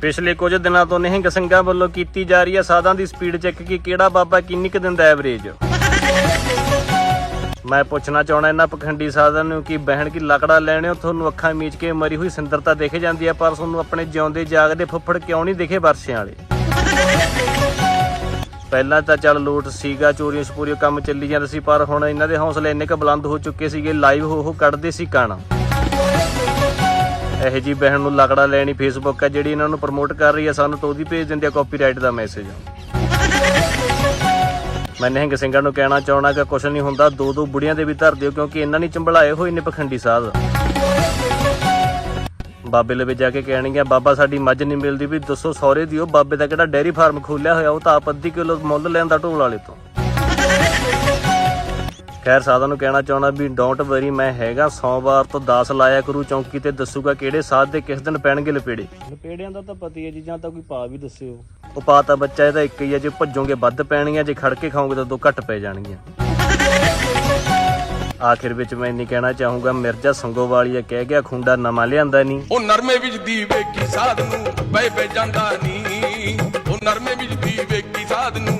ਪਿਛਲੇ ਕੁਝ ਦਿਨਾਂ ਤੋਂ ਨਿਹੰਗ ਸਿੰਘਾਂ ਵੱਲੋਂ ਕੀਤੀ ਜਾ ਰਹੀ ਹੈ ਸਾਧਾਂ ਦੀ ਸਪੀਡ ਚੈੱਕ ਕਿ ਕਿਹੜਾ ਬਾਬਾ ਕਿੰਨੀ ਕੁ ਦਿੰਦਾ ਐਵਰੇਜ? ਮੈਂ ਪੁੱਛਣਾ ਚਾਹਣਾ ਇਹਨਾਂ ਪਖੰਡੀ ਸਾਧਨ ਨੂੰ ਕਿ ਬਹਿਣ ਕੀ ਲੱਕੜਾ ਲੈਣੇ ਹੋ, ਤੁਹਾਨੂੰ ਅੱਖਾਂ ਮੀਚ ਕੇ ਮਰੀ ਹੋਈ ਸੁੰਦਰਤਾ ਦਿਖ ਜਾਂਦੀ ਹੈ, ਪਰ ਤੁਹਾਨੂੰ ਆਪਣੇ ਜਿਉਂਦੇ ਜਾਗਦੇ ਫੁੱਫੜ ਕਿਉਂ ਨਹੀਂ ਦਿਖੇ ਵਰਸ਼ਿਆਂ ਵਾਲੇ? ਪਹਿਲਾਂ ਤਾਂ ਚੱਲ ਲੋਟ ਸੀਗਾ, ਚੋਰੀਆਂ ਛਪੂਰੀਆਂ ਕੰਮ ਚੱਲੀ ਜਾਂਦੇ ਸੀ, ਪਰ ਹੁਣ ਇਹਨਾਂ ਦੇ ਹੌਸਲੇ ਇੰਨੇ ਕ ਬੁਲੰਦ ਹੋ ਚੁੱਕੇ ਸੀਗੇ ਲਾਈਵ ਹੋ ਹੋ ਕੱਢਦੇ ਸੀ ਕਾਣਾ। ਇਹੋ ਜੀ ਬਹਿਣ ਨੂੰ ਲਕੜਾ ਲੈਣੀ ਫੇਸਬੁੱਕ ਹੈ ਜਿਹੜੀ ਇਹਨਾਂ ਨੂੰ ਪ੍ਰਮੋਟ ਕਰ ਰਹੀ ਹੈ ਸਾਨੂੰ, ਤਾਂ ਉਹਦੀ ਭੇਜ ਦਿੰਦੇ ਆ ਕਾਪੀਰਾਈਟ ਦਾ ਮੈਸੇਜ ਮੈਂ ਨਿਹੰਗ ਸਿੰਘਾਂ ਨੂੰ ਕਹਿਣਾ ਚਾਹਣਾ ਕਿ ਕੁਛ ਨਹੀਂ ਹੁੰਦਾ ਦੋ ਦੋ ਬੁੜੀਆਂ ਦੇ ਵੀ ਧਰ ਦਿਓ, ਕਿਉਂਕਿ ਇਹਨਾਂ ਨੇ ਚੰਬਲਾਏ ਹੋਏ ਨੇ ਪਖੰਡੀ ਸਾਧ। ਬਾਬੇ ਲਵੇ ਜਾ ਕੇ ਕਹਿਣਗੀਆਂ, ਬਾਬਾ, ਸਾਡੀ ਮੱਝ ਨਹੀਂ ਮਿਲਦੀ ਵੀ, ਦੱਸੋ ਸੌਰੇ ਦਿਓ, ਬਾਬੇ ਦਾ ਕਿਹੜਾ ਡੇਅਰੀ ਫਾਰਮ ਖੋਲਿਆ ਹੋਇਆ, ਉਹ ਤਾਂ ਆਪ ਅੱਧੀ ਕਿਲੋ ਮੁੱਲ ਲੈਂਦਾ ਢੋਲ ਵਾਲੇ ਤੋਂ। ਖੈਰ ਸਾਧਾਂ ਨੂੰ ਕਹਿਣਾ ਚਾਹਣਾ ਵੀ ਡੋਂਟ ਵਰੀ ਮੈਂ ਹੈਗਾ। ਸੋਮਵਾਰ ਤੋਂ 10 ਲਾਇਆ ਕਰੂ ਚੌਂਕੀ ਤੇ ਦੱਸੂਗਾ ਕਿਹੜੇ ਸਾਧ ਦੇ ਕਿਸ ਦਿਨ ਪੈਣਗੇ ਲਪੇੜੇ। ਲਪੇੜਿਆਂ ਦਾ ਤਾਂ ਪਤੀ ਹੈ ਜੀ ਜਾਂ ਤਾਂ ਕੋਈ ਪਾ ਵੀ ਦੱਸਿਓ। ਉਹ ਪਾ ਤਾਂ ਬੱਚਾ ਇਹਦਾ ਇੱਕ ਹੀ ਹੈ ਜੇ ਭੱਜੋਗੇ ਵੱਧ ਪੈਣਗੀਆਂ ਜੇ ਖੜ ਕੇ ਖਾਓਗੇ ਤਾਂ ਦੋ ਘੱਟ ਪੈ ਜਾਣਗੀਆਂ। ਆਖਿਰ ਵਿੱਚ ਮੈਂ ਇੰਨੀ ਕਹਿਣਾ ਚਾਹੂੰਗਾ ਮਿਰਜ਼ਾ ਸੰਗੋਵਾਲੀਆ ਕਹਿ ਗਿਆ ਖੁੰਡਾ ਨਵਾਂ ਲਿਆਂਦਾ ਨਹੀਂ ਉਹ ਨਰਮੇ ਵਿੱਚ ਦੀ ਵੇਖੀ ਸਾਧ ਨੂੰ ਬੈ ਬੈ ਜਾਂਦਾ ਨੀ। ਉਹ ਨਰਮੇ ਵਿੱਚ ਦੀ ਵੇਖੀ ਸਾਧ ਨੂੰ।